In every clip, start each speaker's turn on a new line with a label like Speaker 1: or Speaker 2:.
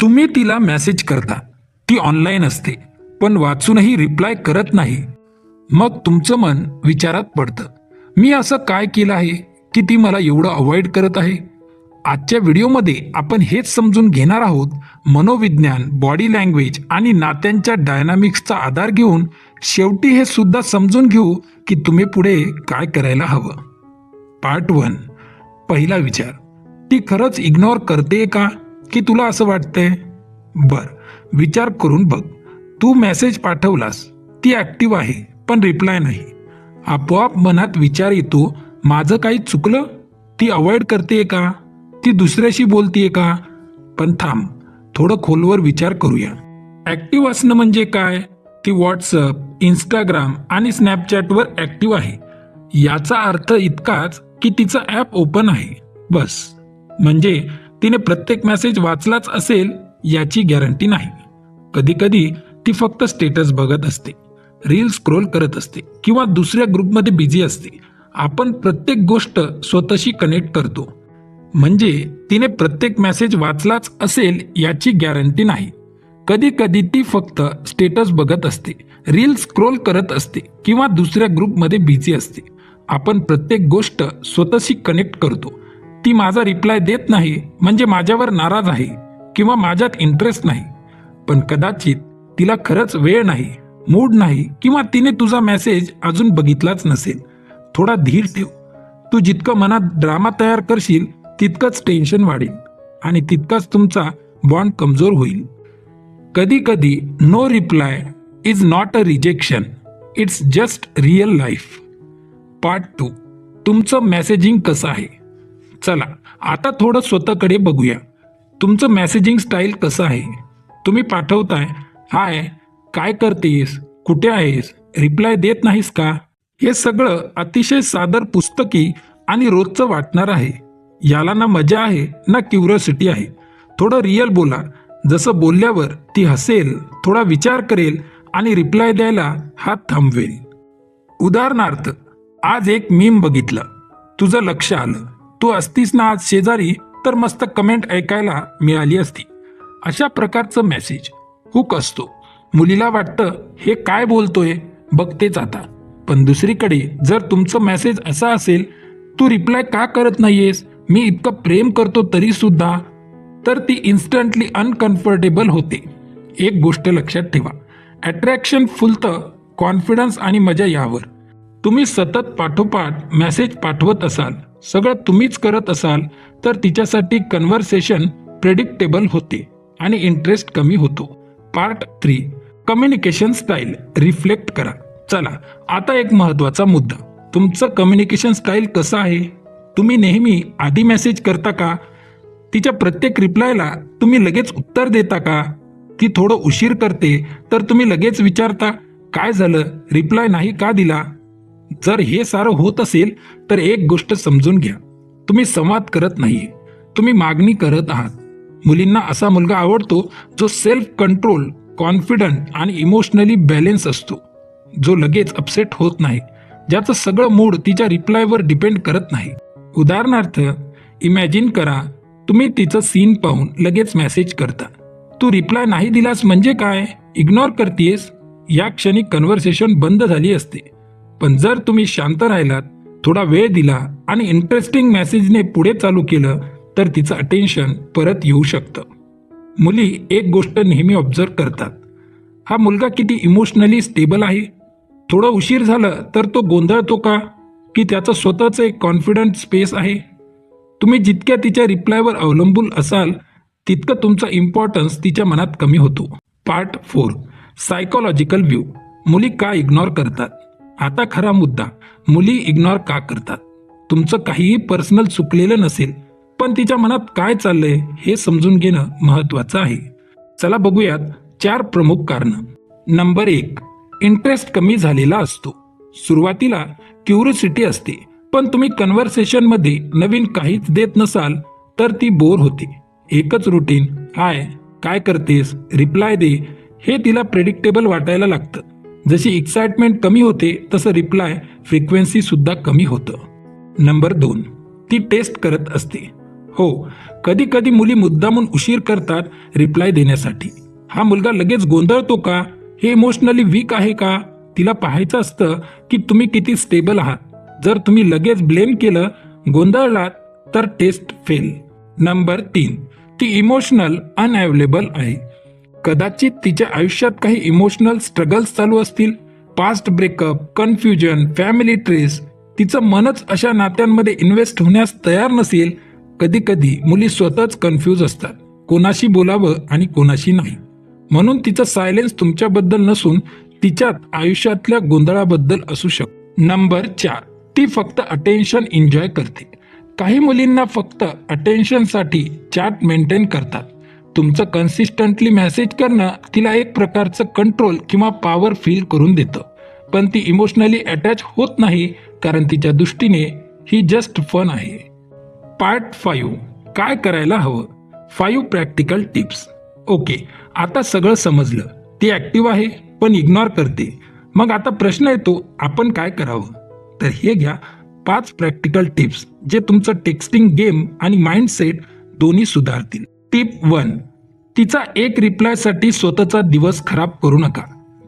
Speaker 1: तुम्ही तिला मेसेज करता. ती ऑनलाईन असते पण वाचूनही रिप्लाय करत नाही. मग तुमचं मन विचारात पडतं. मी असं काय केलं आहे की ती मला एवढं अवॉइड करत आहे? आजच्या व्हिडिओमध्ये आपण हेच समजून घेणार आहोत मनोविज्ञान बॉडी लँग्वेज आणि नात्यांच्या डायनामिक्सचा आधार घेऊन शेवटी हे सुद्धा समजून घेऊ की तुम्ही पुढे काय करायला हवं. पार्ट वन पहिला विचार. ती खरंच इग्नोर करते का? की तुला असं वाटतंय? बर विचार करून बघ. तू मेसेज पाठवलास ती ॲक्टिव्ह आहे पण रिप्लाय नाही. आपोआप मनात विचार येतो माझं काही चुकलं? ती अवॉइड करते का? ती दुसऱ्याशी बोलतीये का? पण थांब थोडं खोलवर विचार करूया. ॲक्टिव्ह असणं म्हणजे काय? ती व्हॉट्सअप इंस्टाग्राम आणि स्नॅपचॅटवर ॲक्टिव्ह आहे. याचा अर्थ इतकाच की तिचं ॲप ओपन आहे. बस. म्हणजे तिने प्रत्येक मेसेज वाचलाच असेल याची गॅरंटी नाही. कधी कधी ती फक्त स्टेटस बघत असते रील स्क्रोल करत असते किंवा दुसऱ्या ग्रुपमध्ये बिझी असते. आपण प्रत्येक गोष्ट स्वतःशी कनेक्ट करतो. म्हणजे तिने प्रत्येक मेसेज वाचलाच असेल याची गॅरंटी नाही. कधी कधी ती फक्त स्टेटस बघत असते रील स्क्रोल करत असते किंवा दुसऱ्या ग्रुपमध्ये बिझी असते. आपण प्रत्येक गोष्ट स्वतःशी कनेक्ट करतो. ती माझा रिप्लाय देत नाही म्हणजे माझ्यावर नाराज आहे किंवा माझ्यात इंटरेस्ट नाही. पण कदाचित तिला खरंच वेळ नाही मूड नाही किंवा तिने तुझा मेसेज अजून बघितलाच नसेल. थोडा धीर ठेव. तू जितकं मनात ड्रामा तयार करशील तितकंच टेन्शन वाढेल आणि तितकाच तुमचा बॉन्ड कमजोर होईल. कधी कधी no reply is not a rejection it's just real life part two तुमचं मेसेजिंग कसं आहे? चला आता थोडं स्वतःकडे बघूया. तुमचं मॅसेजिंग स्टाईल कसं आहे? तुम्ही पाठवताय हाय काय करतेस? कुठे आहेस? रिप्लाय देत नाहीस का? हे सगळं अतिशय सादर पुस्तकी आणि रोजचं वाटणार आहे. याला ना मजा आहे ना क्युरियोसिटी आहे. थोडं रिअल बोला. जसं बोलल्यावर ती हसेल थोडा विचार करेल आणि रिप्लाय द्यायला हात थांबवेल. उदाहरणार्थ आज एक मीम बघितलं. तुझं लक्ष आलं. तू असतीस ना आज शेजारी तर मस्त कमेंट ऐकायला मिळाली असती. अशा प्रकारचं मेसेज हुक असतो. मुलीला वाटतं हे काय बोलतोय? बघतेच आता. पण दुसरीकडे जर तुमचं मेसेज असा असेल तू रिप्लाय का करत नाहीयेस? मी इतकं प्रेम करतो तरी सुद्धा. तर ती इन्स्टंटली अनकम्फर्टेबल होते. एक गोष्ट लक्षात ठेवा. अट्रॅक्शन फुलतं कॉन्फिडन्स आणि मजा यावर. तुम्ही सतत पाठोपाठ मेसेज पाठवत असाल सगळं तुम्हीच करत असाल तर तिच्यासाठी कन्व्हर्सेशन प्रेडिक्टेबल होते आणि इंटरेस्ट कमी होतो. Part three communication style reflect करा. चला आता एक महत्त्वाचा मुद्दा. तुमचं कम्युनिकेशन स्टाईल कसं आहे? तुम्ही नेहमी आधी मेसेज करता का? तिच्या प्रत्येक रिप्लायला तुम्ही लगेच उत्तर देता का? ती थोडं उशीर करते तर तुम्ही लगेच विचारता काय झालं? रिप्लाय नाही का दिला? जर हे सारं होत असेल तर एक गोष्ट समजून घ्या. तुम्ही संवाद करत नाहीये. तुम्ही मागणी करत आहात. मुलींना असा मुलगा आवडतो जो सेल्फ कंट्रोल कॉन्फिडंट आणि इमोशनली बॅलेन्स असतो. जो लगेच अपसेट होत नाही. ज्याचं सगळं मूड तिच्या रिप्लायवर डिपेंड करत नाही. उदाहरणार्थ इमॅजिन करा तुम्ही तिचं सीन पाहून लगेच मेसेज करता. तू रिप्लाय नाही दिलास म्हणजे काय? इग्नोर करतेस या क्षणी कन्व्हर्सेशन बंद झाली असते. पण जर तुम्ही शांत राहिलात थोडा वेळ दिला आणि इंटरेस्टिंग मेसेजने पुढे चालू केलं तर तिचं अटेन्शन परत येऊ शकतं. मुली एक गोष्ट नेहमी ऑब्झर्व करतात. हा मुलगा किती इमोशनली स्टेबल आहे? थोडं उशीर झालं तर तो गोंधळतो का? की त्याचं स्वतःचं एक कॉन्फिडंट स्पेस आहे? तुम्ही जितक्या तिच्या रिप्लायवर अवलंबून असाल तितकं तुमचा इम्पॉर्टन्स तिच्या मनात कमी होतो. पार्ट फोर सायकोलॉजिकल व्ह्यू मुली का इग्नोर करतात? आता खरा मुद्दा मुली इग्नोर का करतात? तुमचं काहीही पर्सनल चुकलेलं नसेल पण तिच्या मनात काय चाललंय हे समजून घेणं महत्वाचं आहे. चला बघूयात चार प्रमुख कारणं. नंबर एक इंटरेस्ट कमी झालेला असतो. सुरुवातीला क्युरिसिटी असते पण तुम्ही कन्व्हर्सेशनमध्ये नवीन काहीच देत नसाल तर ती बोर होते. एकच रुटीन हाय काय करतेस? रिप्लाय दे. हे तिला प्रेडिक्टेबल वाटायला लागतं. जशी एक्साइटमेंट कमी होते तसं रिप्लाय फ्रिक्वेन्सी सुद्धा कमी होतं. नंबर दोन ती टेस्ट करत असते. हो कधी कधी मुली मुद्दामून उशीर करतात रिप्लाय देण्यासाठी. हा मुलगा लगेच गोंधळतो का? हे इमोशनली वीक आहे का? तिला पाहायचं असतं की तुम्ही किती स्टेबल आहात. जर तुम्ही लगेच ब्लेम केलं गोंधळलात तर टेस्ट फेल नंबर तीन ती इमोशनल अनअवेलेबल आहे. कदाचित तिच्या आयुष्यात काही इमोशनल स्ट्रगल्स चालू असतील. Past breakup confusion family stress तिचं मनच अशा नात्यांमध्ये इन्व्हेस्ट होण्यास तयार नसेल. कधी कधी मुली स्वतःच कन्फ्यूज असतात. कोणाशी बोलावं आणि कोणाशी नाही. म्हणून तिचं सायलेन्स तुमच्याबद्दल नसून तिच्यात आयुष्यातल्या गोंधळाबद्दल असू शकतो नंबर चार. ती फक्त अटेन्शन एन्जॉय करते. काही मुलींना फक्त अटेन्शनसाठी चॅट मेंटेन करतात. तुमचं कन्सिस्टंटली मेसेज करणं तिला एक प्रकारचं कंट्रोल किंवा पॉवर फील करून देतं. पण ती इमोशनली अटॅच होत नाही कारण तिच्या दृष्टीने ही जस्ट फन आहे. पार्ट फाईव्ह काय करायला हवं? फाईव्ह प्रॅक्टिकल टिप्स ओके आता सगळं समजलं. ती ॲक्टिव्ह आहे पण इग्नोर करते. मग आता प्रश्न येतो आपण काय करावं? तर हे घ्या पाच प्रॅक्टिकल टिप्स जे तुमचं टेक्स्टिंग गेम आणि माइंडसेट दोन्ही सुधारतील. टिप वन तिचा एक रिप्लायसाठी स्वतःचा दिवस खराब करू नका.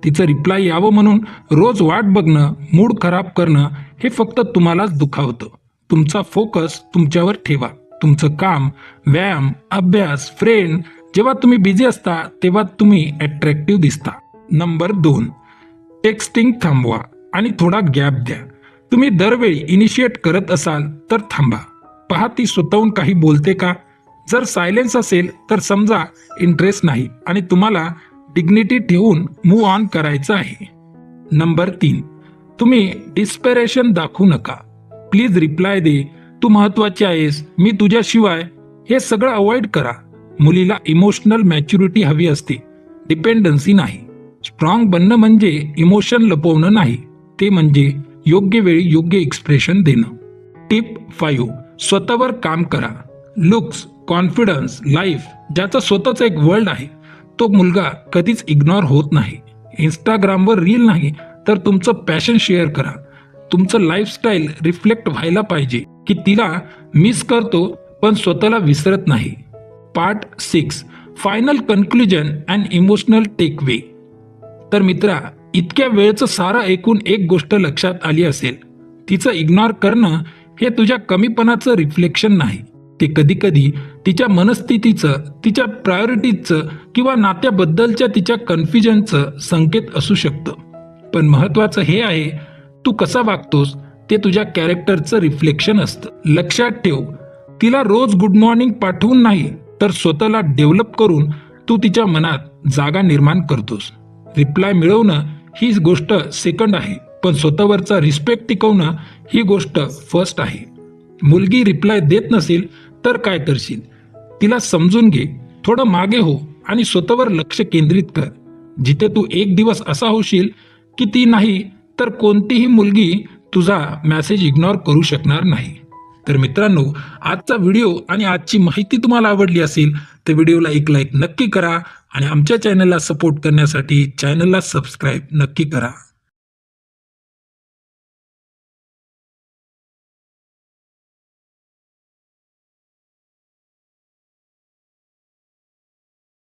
Speaker 1: तिचं रिप्लाय यावं म्हणून रोज वाट बघणं मूड खराब करणं हे फक्त तुम्हालाच दुखावतं. तुमचा फोकस तुमच्यावर ठेवा. तुमचं काम व्यायाम अभ्यास फ्रेंड जेव्हा तुम्ही बिझी असता तेव्हा तुम्ही अट्रॅक्टिव्ह दिसता. नंबर दोन टेक्स्टिंग थांबवा आणि थोडा गॅप द्या. तुम्ही दरवेळी इनिशिएट करत असाल तर थांबा. पहा ती स्वतःहून काही बोलते का? जर सायलेन्स असेल तर समजा इंटरेस्ट नाही आणि तुम्हाला डिग्निटी ठेवून मूव्ह ऑन करायचं आहे. नंबर तीन. तुम्ही डिस्पेरेशन दाखवू नका. प्लीज रिप्लाय दे तू महत्वाची आहेस मी तुझ्याशिवाय हे सगळं अवॉइड करा. मुलीला इमोशनल मॅच्युरिटी हवी असते डिपेंडन्सी नाही. स्ट्रॉंग बनणं म्हणजे इमोशन लपवणं नाही ते म्हणजे योग्य वेळी योग्य एक्सप्रेशन देणं. टिप फाईव्ह स्वतःवर काम करा. लुक्स कॉन्फिडन्स लाईफ ज्याचा स्वतःचा एक वर्ल्ड आहे तो मुलगा कधीच इग्नोर होत नाही. इंस्टाग्रामवर रील नाही तर तुमचं पॅशन शेअर करा. तुमचं लाईफस्टाईल रिफ्लेक्ट व्हायला पाहिजे की तिला मिस करतो पण स्वतःला विसरत नाही. Part six final conclusion and emotional takeaway तर मित्रा इतक्या वेळचं सारं ऐकून एक गोष्ट लक्षात आली असेल. तिचं इग्नोर करणं हे तुझ्या कमीपणाचं रिफ्लेक्शन नाही. ते कधी कधी तिच्या मनस्थितीचं तिच्या प्रायोरिटीजचं किंवा नात्याबद्दलच्या तिच्या कन्फ्युजनचं संकेत असू शकतं. पण महत्वाचं हे आहे तू कसा वागतोस ते तुझ्या कॅरेक्टरचं रिफ्लेक्शन असतं. लक्षात ठेव तिला रोज गुड मॉर्निंग पाठवून नाही तर स्वतःला डेव्हलप करून तू तिच्या मनात जागा निर्माण करतोस. रिप्लाय मिळवणं ही गोष्ट सेकंड आहे पण स्वतःवरचा रिस्पेक्ट टिकवणं ही गोष्ट फर्स्ट आहे. मुलगी रिप्लाय देत नसेल तर काय करशील? तिला समजून घे. थोडं मागे हो आणि स्वतःवर लक्ष केंद्रित कर. जिथे तू एक दिवस असा होशील की ती नाही तर कोणतीही मुलगी तुझा मॅसेज इग्नोर करू शकणार नाही. तर मित्रांनो आजचा व्हिडिओ आणि आजची माहिती तुम्हाला आवडली असेल तर व्हिडिओला एक लाईक नक्की करा आणि आमच्या चॅनलला सपोर्ट करण्यासाठी चॅनलला सबस्क्राईब नक्की करा.